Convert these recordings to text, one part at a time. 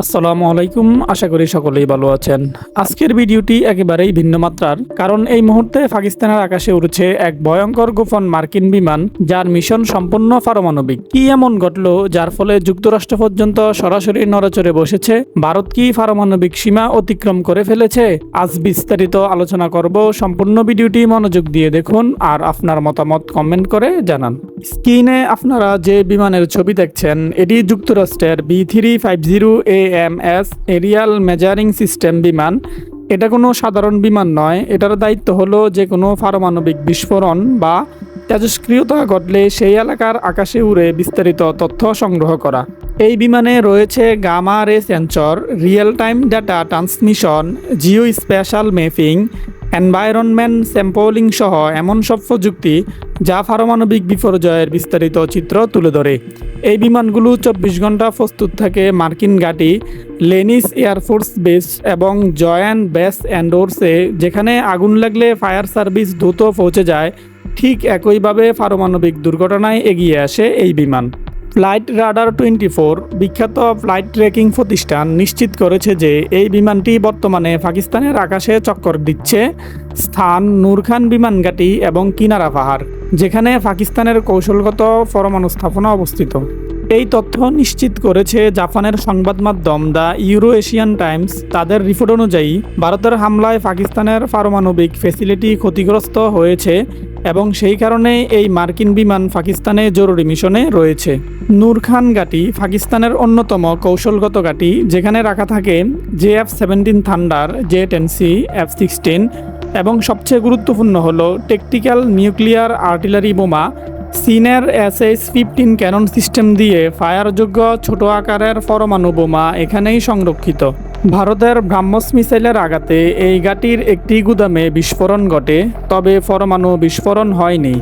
আসসালামু আলাইকুম, আশা করি সকলেই ভালো আছেন। আজকের ভিডিওটি একেবারেই ভিন্ন মাত্রার, কারণ এই মুহূর্তে পাকিস্তানের আকাশে উড়ছে এক ভয়ঙ্কর গোপন মার্কিন বিমান, যার মিশন সম্পূর্ণ পারমাণবিক। কি এমন ঘটলো, যার ফলে যুক্তরাষ্ট্র পর্যন্ত সরাসরি নড়াচড়ে বসেছে? ভারত কি পারমাণবিক সীমা অতিক্রম করে ফেলেছে? আজ বিস্তারিত আলোচনা করব, সম্পূর্ণ ভিডিওটি মনোযোগ দিয়ে দেখুন, আর আপনার মতামত কমেন্ট করে জানান। স্ক্রিনে আপনারা যে বিমানের ছবি দেখছেন, এটি যুক্তরাষ্ট্রের B three five zero A M S, aerial measuring system বিমান। এটা কোনো সাধারণ বিমান নয়। এটার দায়িত্ব হলো যে কোনো পারমাণবিক বিস্ফোরণ বা তেজস্ক্রিয়তা ঘটলে সেই এলাকার আকাশে উড়ে বিস্তারিত তথ্য সংগ্রহ করা। এই বিমানে রয়েছে gamma ray sensor, real time data transmission, geospatial mapping environment sampling সহ এমন সব প্রযুক্তি যা পারমাণবিক বিপর্যয়ের বিস্তারিত চিত্র তুলে ধরে। এই বিমানগুলো চব্বিশ ঘণ্টা প্রস্তুত থাকে মার্কিন ঘাঁটি লেনিস এয়ারফোর্স বেস এবং জয়ান বেস অ্যান্ডোর্সে, যেখানে আগুন লাগলে ফায়ার সার্ভিস দ্রুত পৌঁছে যায়। ঠিক একইভাবে পারমাণবিক দুর্ঘটনায় এগিয়ে আসে এই বিমান। ফ্লাইট রাডার টোয়েন্টি ফোর বিখ্যাত ফ্লাইট ট্রেকিং প্রতিষ্ঠান নিশ্চিত করেছে যে এই বিমানটি বর্তমানে পাকিস্তানের আকাশে চক্কর দিচ্ছে স্থান নূরখান বিমানঘাটি এবং কিনারা পাহাড়, যেখানে পাকিস্তানের কৌশলগত পরমাণু স্থাপনা অবস্থিত। এই তথ্য নিশ্চিত করেছে জাপানের সংবাদ মাধ্যম দ্য ইউরো এশিয়ান টাইমস। তাদের রিপোর্ট অনুযায়ী, ভারতের হামলায় পাকিস্তানের পারমাণবিক ফেসিলিটি ক্ষতিগ্রস্ত হয়েছে এবং সেই কারণে এই মার্কিন বিমান পাকিস্তানে জরুরি মিশনে রয়েছে। নূর খান ঘাঁটি পাকিস্তানের অন্যতম কৌশলগত গাটি যেখানে রাখা থাকে J F seventeen thunder, J ten C, F sixteen এবং সবচেয়ে গুরুত্বপূর্ণ হল টেকটিক্যাল নিউক্লিয়ার আর্টিলারি বোমা সিনের S H fifteen cannon system দিয়ে ফায়ারযোগ্য ছোট আকারের পরমাণু বোমা এখানেই সংরক্ষিত। ভারতের ব্রাহ্মস মিসাইলের আঘাতে এই গাটির একটি গুদামে বিস্ফোরণ ঘটে, তবে পরমাণু বিস্ফোরণ হয়নি।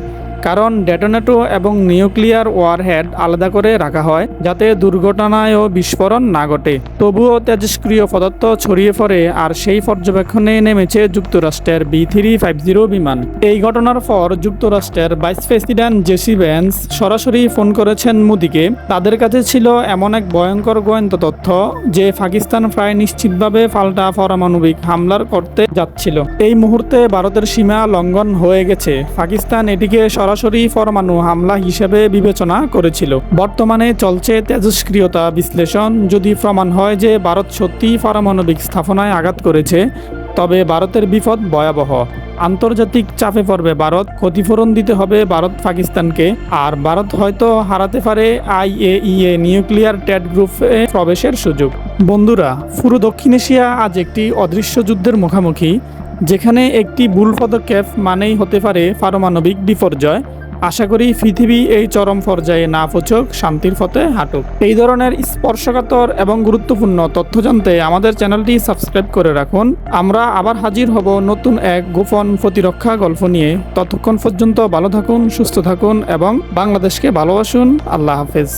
কারণ ডেটোনেটো এবং নিউক্লিয়ার ওয়ারহেড আলাদা করে রাখা হয় যাতে দুর্ঘটনায় ও বিস্ফোরণ না ঘটে। তবুও তেজস্ক্রিয় পদার্থ ছড়িয়ে পড়ে আর সেই পর্যবেক্ষণে নেমেছে যুক্তরাষ্ট্রের বি থ্রি ফাইভ জিরো বিমান। এই ঘটনার পর যুক্তরাষ্ট্রের ভাইস প্রেসিডেন্ট জেসি ভ্যান্স সরাসরি ফোন করেছেন মোদিকে। তাদের কাছে ছিল এমন এক ভয়ঙ্কর গোয়েন্দা তথ্য যে পাকিস্তান প্রায় নিশ্চিতভাবে পাল্টা পারমাণবিক হামলার করতে যাচ্ছিল। এই মুহূর্তে ভারতের সীমা লঙ্ঘন হয়ে গেছে। পাকিস্তান এটিকে সরাসরি পরমাণু হামলা হিসেবে বিবেচনা করেছিল। বর্তমানে চলছে তেজস্ক্রিয়তা বিশ্লেষণ। যদি প্রমাণ হয় যে ভারত সত্যিই পারমাণবিক স্থাপনায় আঘাত করেছে, তবে ভারতের বিপদ ভয়াবহ। আন্তর্জাতিক চাপে পড়বে ভারত। ক্ষতিপূরণ দিতে হবে ভারত পাকিস্তানকে। আর ভারত হয়তো হারাতে পারে আই এ আইএইএ নিউক্লিয়ার ট্যাড গ্রুপে প্রবেশের সুযোগ। বন্ধুরা, পুরো দক্ষিণ এশিয়া আজ একটি অদৃশ্য যুদ্ধের মুখোমুখি। যেখানে একটি ভুল পদক্ষেপ মানেই হতে পারে পারমাণবিক বিপর্যয়। আশা করি পৃথিবী এই চরম পর্যায়ে না পৌঁছক, শান্তির পথে হাঁটুক। এই ধরনের স্পর্শকাতর এবং গুরুত্বপূর্ণ তথ্য জানতে আমাদের চ্যানেলটি সাবস্ক্রাইব করে রাখুন। আমরা আবার হাজির হব নতুন এক গোপন প্রতিরক্ষা গল্প নিয়ে। ততক্ষণ পর্যন্ত ভালো থাকুন, সুস্থ থাকুন এবং বাংলাদেশকে ভালোবাসুন। আল্লাহ হাফেজ।